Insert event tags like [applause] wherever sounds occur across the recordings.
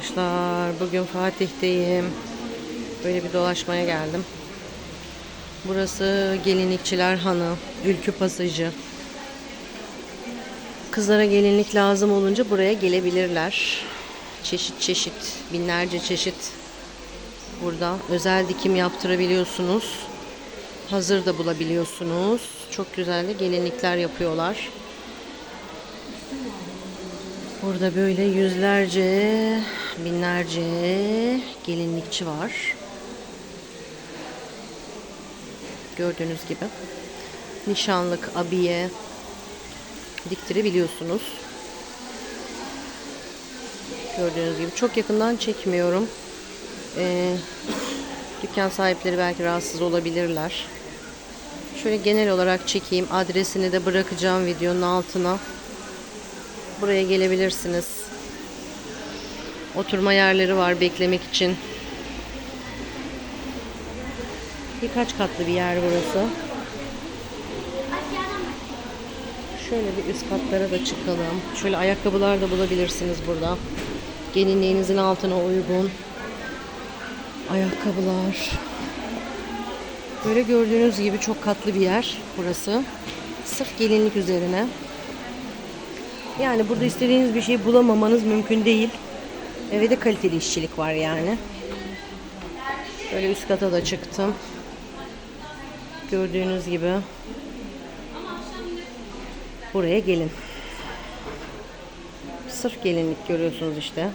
arkadaşlar. Bugün Fatih'teyim. Böyle bir dolaşmaya geldim. Burası Gelinlikçiler Hanı, Ülkü Pasajı. Kızlara gelinlik lazım olunca buraya gelebilirler. Çeşit çeşit, binlerce çeşit burada. Özel dikim yaptırabiliyorsunuz. Hazır da bulabiliyorsunuz. Çok güzel de gelinlikler yapıyorlar. Burada böyle yüzlerce, binlerce gelinlikçi var. Gördüğünüz gibi. Nişanlık, abiye diktirebiliyorsunuz. Gördüğünüz gibi çok yakından çekmiyorum. Ee, dükkan sahipleri belki rahatsız olabilirler. Şöyle genel olarak çekeyim. Adresini de bırakacağım videonun altına. Buraya gelebilirsiniz. Oturma yerleri var beklemek için. Birkaç katlı bir yer burası. Şöyle bir üst katlara da çıkalım. Şöyle ayakkabılar da bulabilirsiniz burada. Gelinliğinizin altına uygun ayakkabılar. Böyle gördüğünüz gibi çok katlı bir yer burası. Sırf gelinlik üzerine. Yani burada istediğiniz bir şey bulamamanız mümkün değil. Ve de kaliteli işçilik var yani. Böyle üst kata da çıktım. Gördüğünüz gibi. Buraya gelin. Sırf gelinlik görüyorsunuz işte.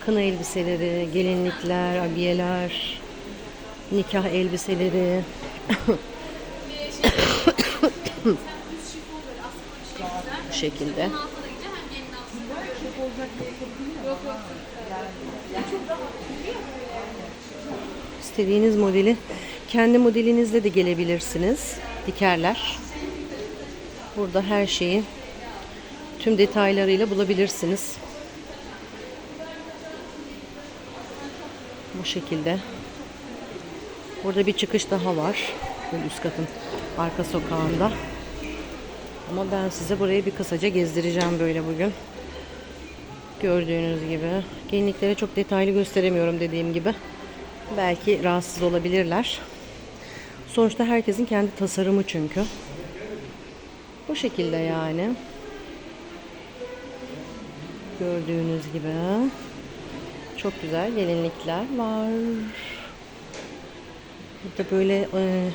Kına elbiseleri, gelinlikler, abiyeler, nikah elbiseleri. [coughs] Bu şekilde. İstediğiniz modeli kendi modelinizle de gelebilirsiniz. Dikerler. Burada her şeyin tüm detaylarıyla bulabilirsiniz. Bu şekilde. Burada bir çıkış daha var. Böyle üst katın arka sokağında. Ama ben size burayı bir kısaca gezdireceğim böyle bugün. Gördüğünüz gibi. Gelinlikleri çok detaylı gösteremiyorum dediğim gibi. Belki rahatsız olabilirler. Sonuçta herkesin kendi tasarımı çünkü. Bu şekilde yani. Gördüğünüz gibi. Çok güzel gelinlikler var. Burada böyle e,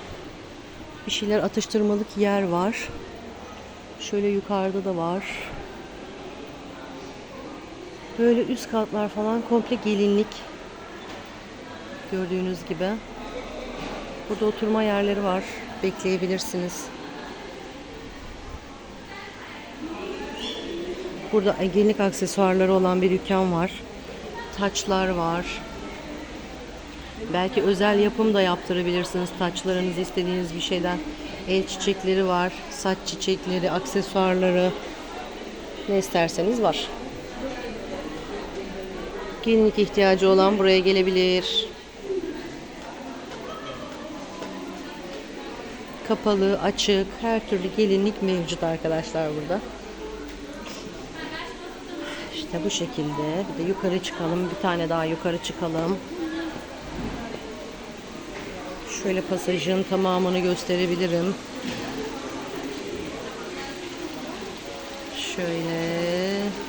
bir şeyler atıştırmalık yer var. Şöyle yukarıda da var. Böyle üst katlar falan komple gelinlik. Gördüğünüz gibi. Burada oturma yerleri var. Bekleyebilirsiniz. Burada gelinlik aksesuarları olan bir dükkan var. Taçlar var. Belki özel yapım da yaptırabilirsiniz. Taçlarınızı istediğiniz bir şeyden. El çiçekleri var. Saç çiçekleri, aksesuarları. Ne isterseniz var. Gelinlik ihtiyacı olan buraya gelebilir. Kapalı, açık, her türlü gelinlik mevcut arkadaşlar burada. İşte bu şekilde. Bir de yukarı çıkalım. Bir tane daha yukarı çıkalım. Şöyle pasajın tamamını gösterebilirim. Şöyle.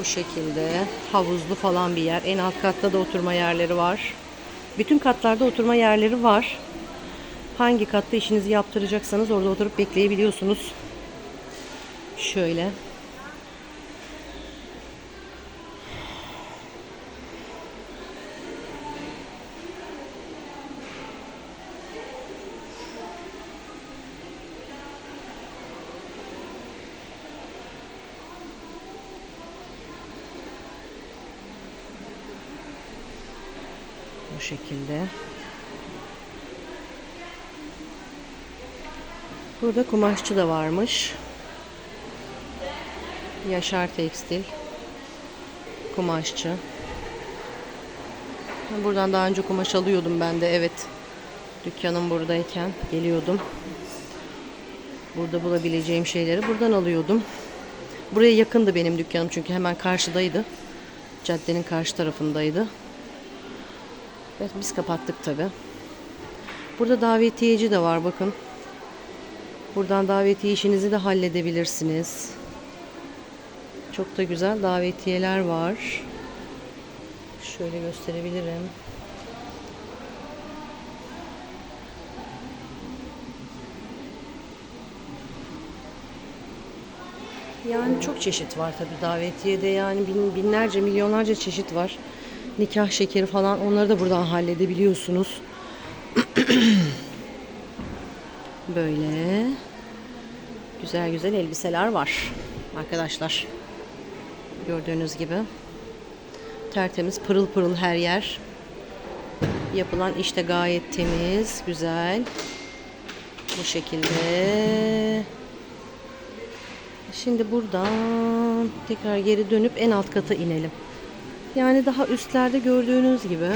Bu şekilde havuzlu falan bir yer. En alt katta da oturma yerleri var. Bütün katlarda oturma yerleri var. Hangi katta işinizi yaptıracaksanız orada oturup bekleyebiliyorsunuz. Şöyle. Bu şekilde. Burada kumaşçı da varmış. Yaşar Tekstil. Kumaşçı. Buradan daha önce kumaş alıyordum ben de evet. Dükkanım buradayken geliyordum. Burada bulabileceğim şeyleri buradan alıyordum. Buraya yakındı benim dükkanım çünkü hemen karşıdaydı. Caddenin karşı tarafındaydı. Ve biz kapattık tabi. Burada davetiyeci de var bakın. Buradan davetiye işinizi de halledebilirsiniz. Çok da güzel davetiyeler var. Şöyle gösterebilirim. Yani çok çeşit var tabi davetiyede yani bin, binlerce milyonlarca çeşit var. Nikah şekeri falan onları da buradan halledebiliyorsunuz. [clears throat] Böyle güzel güzel elbiseler var arkadaşlar. Gördüğünüz gibi tertemiz pırıl pırıl her yer. Yapılan işte gayet temiz, güzel. Bu şekilde. Şimdi buradan tekrar geri dönüp en alt kata inelim. Yani daha üstlerde gördüğünüz gibi.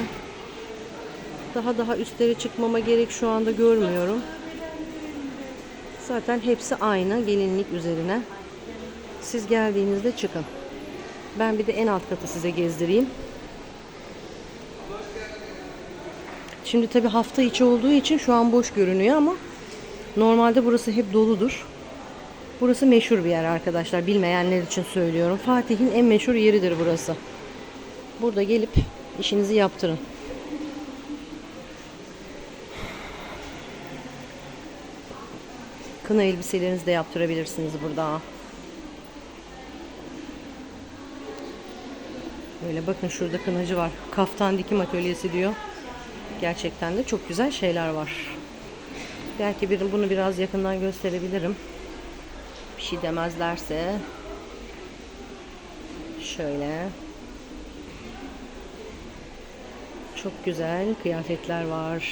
Daha daha üstlere çıkmama gerek şu anda görmüyorum. Zaten hepsi aynı gelinlik üzerine. Siz geldiğinizde çıkın. Ben bir de en alt katı size gezdireyim. Şimdi tabi hafta içi olduğu için şu an boş görünüyor ama normalde burası hep doludur. Burası meşhur bir yer arkadaşlar. Bilmeyenler için söylüyorum. Fatih'in en meşhur yeridir burası. Burada gelip işinizi yaptırın. Kına elbiselerinizi de yaptırabilirsiniz burada. Böyle bakın şurada kınacı var. Kaftan dikim atölyesi diyor. Gerçekten de çok güzel şeyler var. Belki bir, bunu biraz yakından gösterebilirim. Bir şey demezlerse. Şöyle. Çok güzel kıyafetler var.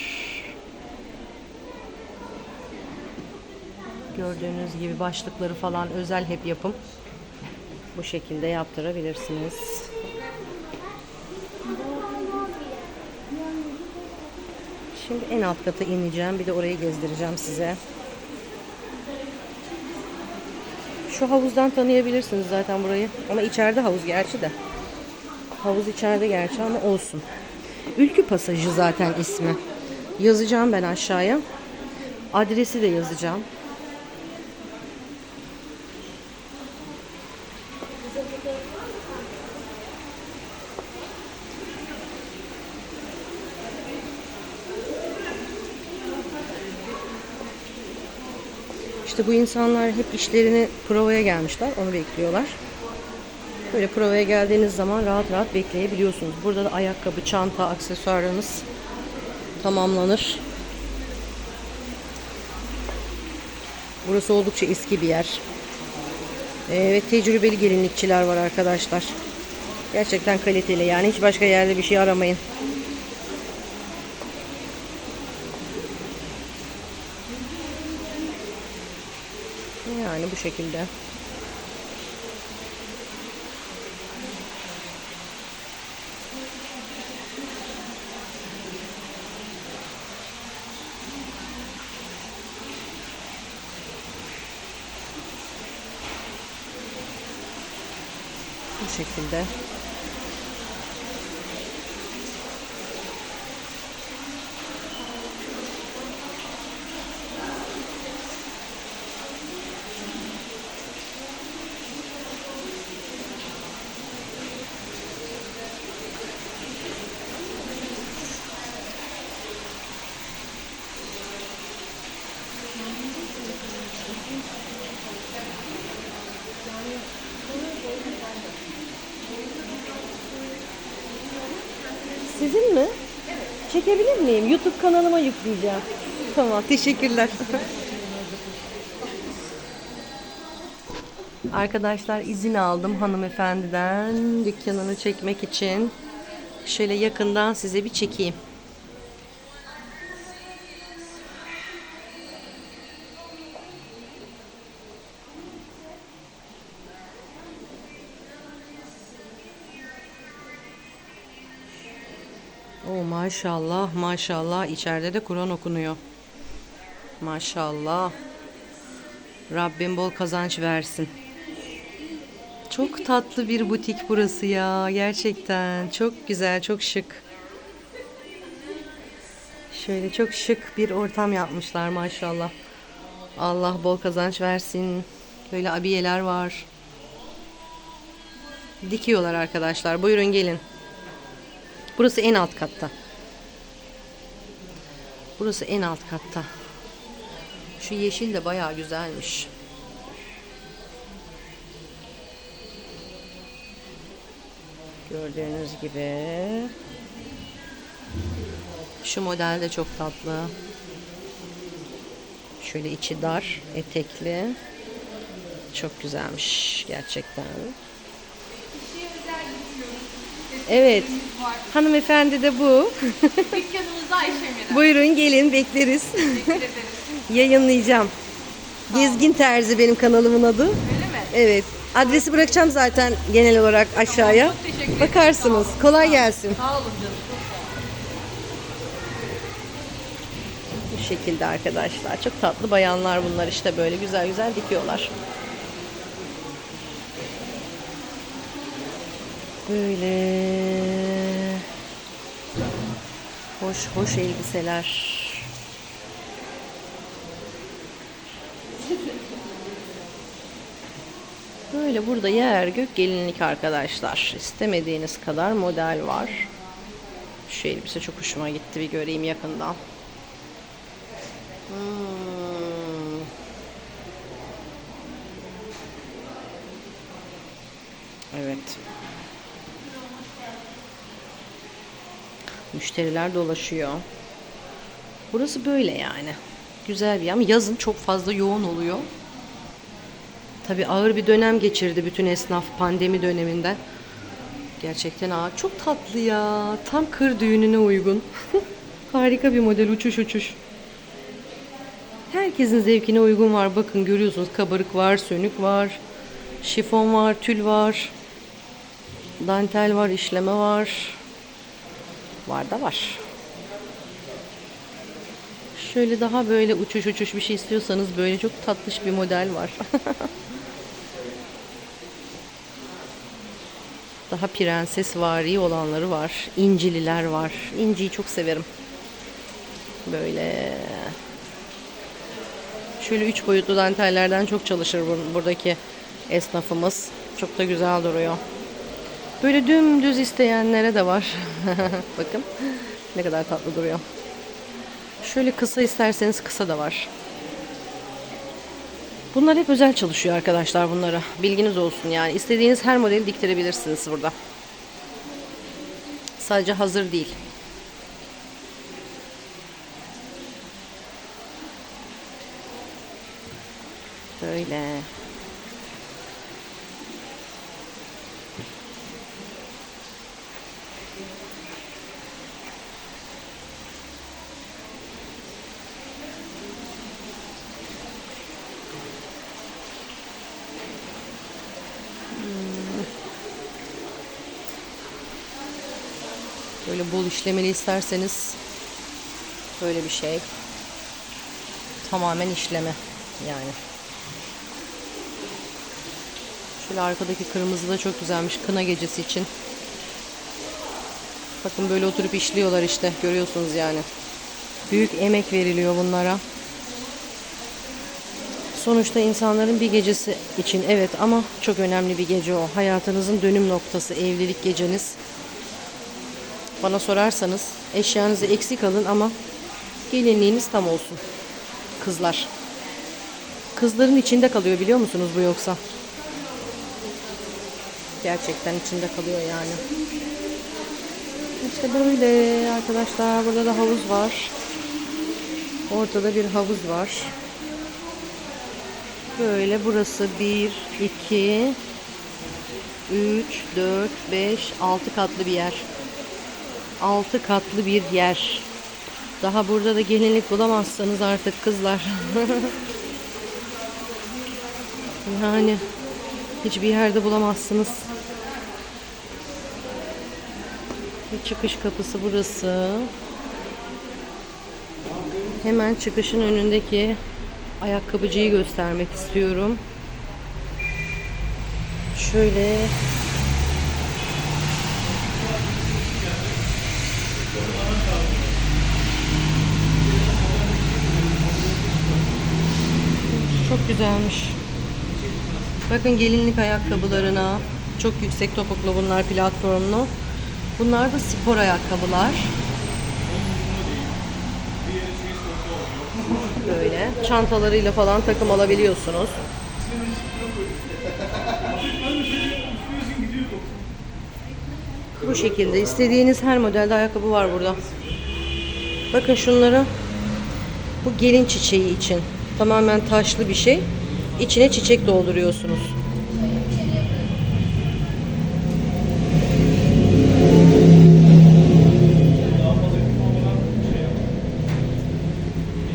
Gördüğünüz gibi başlıkları falan özel hep yapım. Bu şekilde yaptırabilirsiniz. Şimdi en alt kata ineceğim. Bir de orayı gezdireceğim size. Şu havuzdan tanıyabilirsiniz zaten burayı. Ama içeride havuz gerçi de. Havuz içeride gerçi ama olsun. Ülkü Pasajı zaten ismi. Yazacağım ben aşağıya. Adresi de yazacağım. İşte bu insanlar hep işlerini provaya gelmişler. Onu bekliyorlar. Böyle provaya geldiğiniz zaman rahat rahat bekleyebiliyorsunuz. Burada da ayakkabı, çanta, aksesuarınız tamamlanır. Burası oldukça eski bir yer. Ee, ve tecrübeli gelinlikçiler var arkadaşlar. Gerçekten kaliteli yani hiç başka yerde bir şey aramayın. Yani bu şekilde. Bu şekilde. Sizin mi? Evet. Çekebilir miyim? YouTube kanalıma yükleyeceğim. Tamam, teşekkürler. Arkadaşlar izin aldım hanımefendiden dükkanını çekmek için. Şöyle yakından size bir çekeyim. Maşallah maşallah içeride de Kur'an okunuyor. Maşallah. Rabbim bol kazanç versin. Çok tatlı bir butik burası ya. Gerçekten çok güzel, çok şık. Şöyle çok şık bir ortam yapmışlar maşallah. Allah bol kazanç versin. Böyle abiyeler var. Dikiyorlar arkadaşlar. Buyurun gelin. Burası en alt katta. Burası en alt katta. Şu yeşil de bayağı güzelmiş. Gördüğünüz gibi. Şu model de çok tatlı. Şöyle içi dar, etekli. Çok güzelmiş gerçekten. Evet. Hanımefendi de bu. Dükkanımızda Ayşemir. Buyurun gelin bekleriz. Teşekkür ederiz. Yayınlayacağım. Gezgin Terzi benim kanalımın adı. Öyle mi? Evet. Adresi bırakacağım zaten genel olarak aşağıya. çok teşekkür ederim. Bakarsınız. Kolay gelsin. Sağ olun canım. Bu şekilde arkadaşlar. Çok tatlı bayanlar bunlar işte böyle güzel güzel dikiyorlar. Böyle hoş hoş elbiseler. Böyle burada yer gök gelinlik arkadaşlar. İstemediğiniz kadar model var. Şu elbise çok hoşuma gitti bir göreyim yakından. Hmm. Evet. Müşteriler dolaşıyor. Burası böyle yani. Güzel bir yer ama yazın çok fazla yoğun oluyor. Tabii ağır bir dönem geçirdi bütün esnaf pandemi döneminden. Gerçekten ağır. Çok tatlı ya. Tam kır düğününe uygun. [laughs] Harika bir model uçuş uçuş. Herkesin zevkine uygun var. Bakın görüyorsunuz kabarık var, sönük var. Şifon var, tül var. Dantel var, işleme var. Var da var. Şöyle daha böyle uçuş uçuş bir şey istiyorsanız böyle çok tatlış bir model var. [laughs] daha prenses vari olanları var. İncililer var. İnciyi çok severim. Böyle Şöyle üç boyutlu dantellerden çok çalışır bur- buradaki esnafımız. Çok da güzel duruyor. Böyle dümdüz isteyenlere de var. [laughs] Bakın ne kadar tatlı duruyor. Şöyle kısa isterseniz kısa da var. Bunlar hep özel çalışıyor arkadaşlar bunlara. Bilginiz olsun yani. istediğiniz her modeli diktirebilirsiniz burada. Sadece hazır değil. Böyle. Böyle bol işlemeli isterseniz böyle bir şey. Tamamen işleme yani. Şöyle arkadaki kırmızı da çok güzelmiş kına gecesi için. Bakın böyle oturup işliyorlar işte görüyorsunuz yani. Büyük emek veriliyor bunlara. Sonuçta insanların bir gecesi için evet ama çok önemli bir gece o. Hayatınızın dönüm noktası evlilik geceniz. Bana sorarsanız eşyanızı eksik alın ama gelinliğiniz tam olsun. Kızlar. Kızların içinde kalıyor biliyor musunuz bu yoksa? Gerçekten içinde kalıyor yani. İşte böyle arkadaşlar. Burada da havuz var. Ortada bir havuz var. Böyle burası 1, 2, 3, 4, 5, 6 katlı bir yer. 6 katlı bir yer. Daha burada da gelinlik bulamazsanız artık kızlar. [laughs] yani hiçbir yerde bulamazsınız. Bir çıkış kapısı burası. Hemen çıkışın önündeki ayakkabıcıyı göstermek istiyorum. Şöyle Çok güzelmiş. Bakın gelinlik ayakkabılarına. Çok yüksek topuklu bunlar platformlu. Bunlar da spor ayakkabılar. Böyle çantalarıyla falan takım alabiliyorsunuz. Bu şekilde istediğiniz her modelde ayakkabı var burada. Bakın şunları. Bu gelin çiçeği için. Tamamen taşlı bir şey. İçine çiçek dolduruyorsunuz.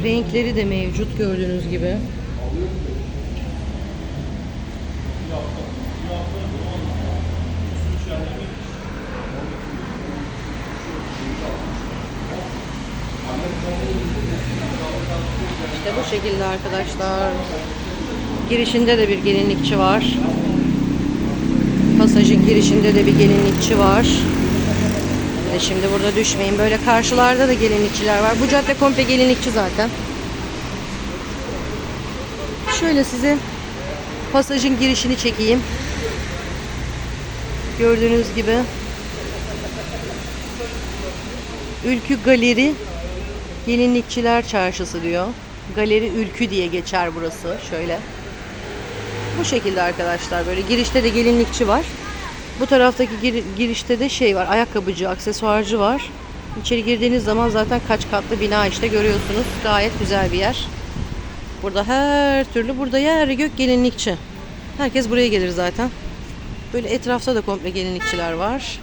Renkleri de mevcut gördüğünüz gibi. İşte bu şekilde arkadaşlar. Girişinde de bir gelinlikçi var. Pasajın girişinde de bir gelinlikçi var. De şimdi burada düşmeyin. Böyle karşılarda da gelinlikçiler var. Bu cadde komple gelinlikçi zaten. Şöyle size pasajın girişini çekeyim. Gördüğünüz gibi Ülkü Galeri Gelinlikçiler Çarşısı diyor. Galeri Ülkü diye geçer burası. Şöyle. Bu şekilde arkadaşlar. Böyle girişte de gelinlikçi var. Bu taraftaki gir- girişte de şey var. Ayakkabıcı, aksesuarcı var. İçeri girdiğiniz zaman zaten kaç katlı bina işte görüyorsunuz. Gayet güzel bir yer. Burada her türlü burada yer gök gelinlikçi. Herkes buraya gelir zaten. Böyle etrafta da komple gelinlikçiler var.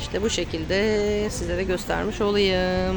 İşte bu şekilde size de göstermiş olayım.